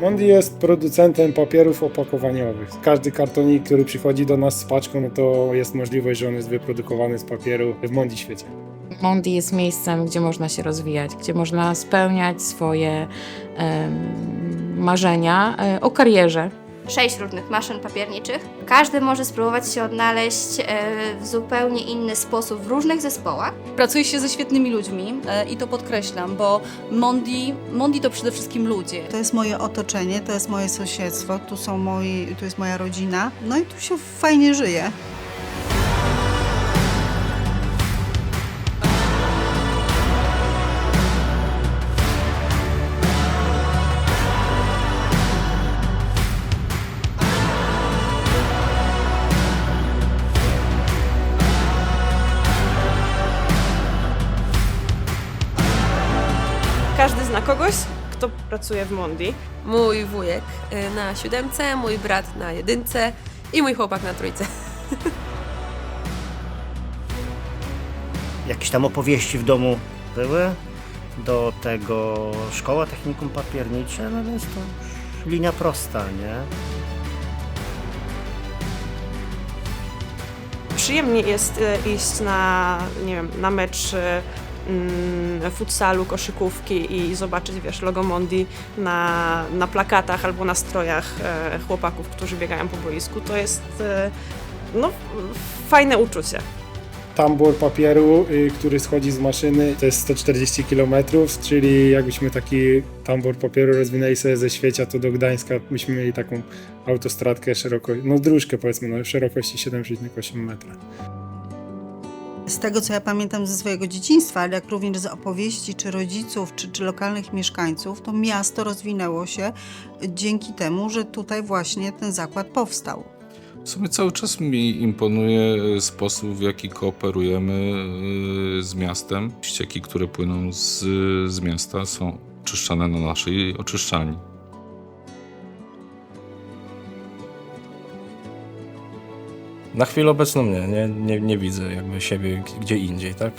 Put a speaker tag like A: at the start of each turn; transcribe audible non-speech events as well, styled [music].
A: Mondi jest producentem papierów opakowaniowych. Każdy kartonik, który przychodzi do nas z paczką, no to jest możliwość, że on jest wyprodukowany z papieru w Mondi świecie.
B: Mondi jest miejscem, gdzie można się rozwijać, gdzie można spełniać swoje marzenia e, o karierze.
C: Sześć różnych maszyn papierniczych. Każdy może spróbować się odnaleźć e, w zupełnie inny sposób w różnych zespołach.
D: Pracuje się ze świetnymi ludźmi e, i to podkreślam, bo Mondi, Mondi to przede wszystkim ludzie.
E: To jest moje otoczenie, to jest moje sąsiedztwo, tu są moi, tu jest moja rodzina. No i tu się fajnie żyje.
F: Każdy zna kogoś, kto pracuje w Mondi.
G: Mój wujek y, na siódemce, mój brat na jedynce i mój chłopak na trójce. [laughs]
H: Jakieś tam opowieści w domu były. Do tego szkoła technikum papiernicze, no więc to już linia prosta, nie?
F: Przyjemnie jest e, iść na, nie wiem, na mecz e, mm, futsalu, koszykówki i zobaczyć, wiesz, logo Mondi na, na plakatach albo na strojach e, chłopaków, którzy biegają po boisku. To jest, e, no, fajne uczucie.
A: Tambor papieru, y, który schodzi z maszyny, to jest 140 km, czyli jakbyśmy taki tambor papieru rozwinęli sobie ze Świecia, to do Gdańska byśmy mieli taką autostradkę szeroko, no dróżkę powiedzmy, no, szerokości 7,8 metra.
E: Z tego, co ja pamiętam ze swojego dzieciństwa, ale jak również z opowieści czy rodziców, czy, czy lokalnych mieszkańców, to miasto rozwinęło się dzięki temu, że tutaj właśnie ten zakład powstał.
I: W sumie cały czas mi imponuje e, sposób, w jaki kooperujemy e, z miastem. Ścieki, które płyną z, z miasta, są oczyszczane na naszej oczyszczalni.
J: Na chwilę obecną nie, nie, nie, nie widzę jakby siebie gdzie indziej, tak?